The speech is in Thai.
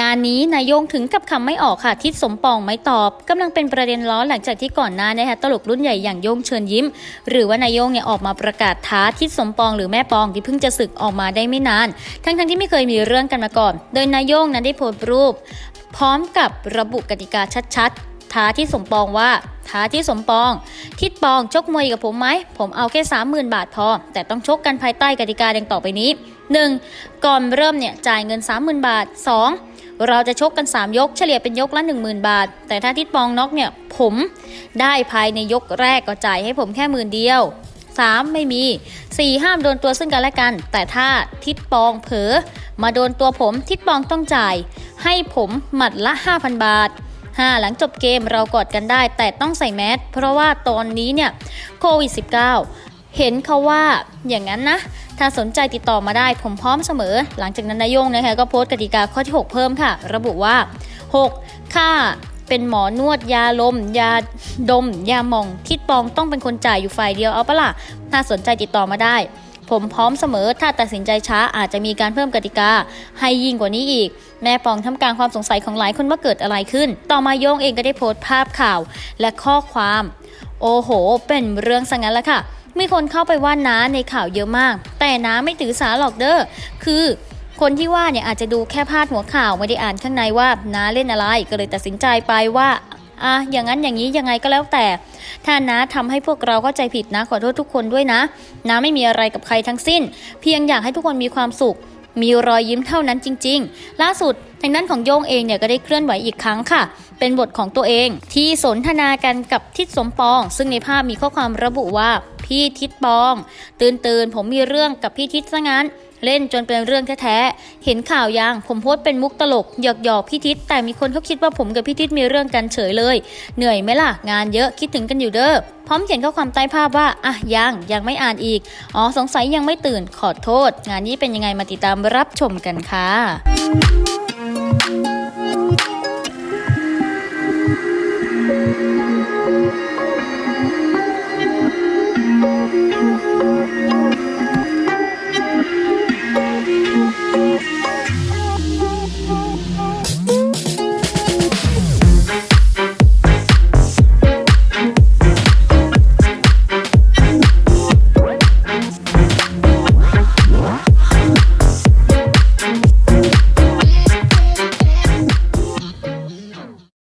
งานนี้นายโยงถึงกับคำไม่ออกค่ะทิศสมปองไม่ตอบกำลังเป็นประเด็นร้อนหลังจากที่ก่อนหน้านะคะตลกรุ่นใหญ่อย่างโยงเชิญยิ้ม หรือว่านายโยงเนี่ยออกมาประกาศท้าทิศสมปองหรือแม่ปองที่เพิ่งจะศึกออกมาได้ไม่นาน ทั้งๆที่ไม่เคยมีเรื่องกันมาก่อน โดยนายโยงนั้นได้โพสต์รูป พร้อมกับระบุกติกาชัดๆ ท้าที่สมปองว่าท้าที่สมปอง ทิดปองชกมวยกับผมไหม ผมเอาแค่ 30,000 บาทพอ แต่ต้องชกกันภายใต้กติกาดังต่อไปนี้ 1. ก่อนเริ่มเนี่ยจ่ายเงิน 30,000 บาท 2. เราจะชกกัน 3 ยกเฉลี่ยเป็นยกละ 10,000 บาท แต่ถ้าทิดปองน็อกเนี่ยผมได้ภายในยกแรกก็จ่ายให้ผมแค่หมื่นเดียว 3. ไม่มี 4. ห้ามโดนตัวซึ่งกันและกัน แต่ถ้าทิดปองเผลอมาโดนตัวผมทิดปองต้องจ่าย ให้ผมหมัดละ 5,000 บาท 5. หลังจบเกมเรากอดกันได้ แต่ต้องใส่แมสเพราะว่าตอนนี้เนี่ยโควิด -19 เห็นเขาว่าอย่างนั้นนะ ถ้าสนใจติดต่อมาได้ผมพร้อมเสมอ หลังจากนั้นนายโยงนะคะก็โพสต์กติกาข้อที่ 6 เพิ่มค่ะ ระบุว่า 6. ค่าเป็นหมอนวดยาลม ยาดม ยาหมอง ทิดปองต้องเป็นคนจ่ายอยู่ฝ่ายเดียวเอาปะล่ะถ้าสนใจติดต่อมาได้ ผมพร้อมเสมอถ้าตัดสินใจช้าอาจจะมีการเพิ่มกติกา ให้ยิ่งกว่านี้อีก แม่ปองทำกลารความสงสัยของหลายคนว่าเกิดอะไรขึ้น ต่อมาโยงเองก็ได้โพสต์ภาพข่าว และข้อความ โอ้โห เป็นเรื่องสังงั้นละค่ะ มีคนเข้าไปว่าน้าในข่าวเยอะมาก แต่น้าไม่ถือสาหรอกเด้อคือคนที่ว่าเนี่ยอาจจะดูแค่พาดหัวข่าวไม่ได้อ่านข้างในว่าน้าเล่นอะไรก็เลยตัดสินใจไปว่าอะอย่างนั้นอย่างนี้ยังไงก็แล้วแต่ ถ้าน้าทำให้พวกเราเข้าใจผิดนะ ขอโทษทุกคนด้วยนะน้าไม่มีอะไรกับใครทั้งสิ้น เพียงอยากให้ทุกคนมีความสุข มีรอยยิ้มเท่านั้นจริง ๆ ล่าสุดทางด้านของโยงเองเนี่ยก็ได้เคลื่อนไหวอีกครั้งค่ะ เป็นบทของตัวเอง ที่สนทนากันกับทิศสมปอง ซึ่งในภาพมีข้อความระบุว่า พี่ทิศปอง ตื่นตื่นผมมีเรื่องกับพี่ทิศซะงั้น เล่นจนเป็นเรื่องแท้ๆ เห็นข่าวยังผมโพสต์เป็นมุกตลกหยอกหยอกพี่ทิศแต่มีคนเขาคิดว่าผมกับพี่ทิศมีเรื่องกันเฉยเลย เหนื่อยไหมล่ะ งานเยอะคิดถึงกันอยู่เด้อพร้อมเขียนข้อความใต้ภาพว่าอะยังยังไม่อ่านอีกอ๋อสงสัยยังไม่ตื่นขอโทษ งานนี้เป็นยังไงมาติดตามรับชมกันค่ะ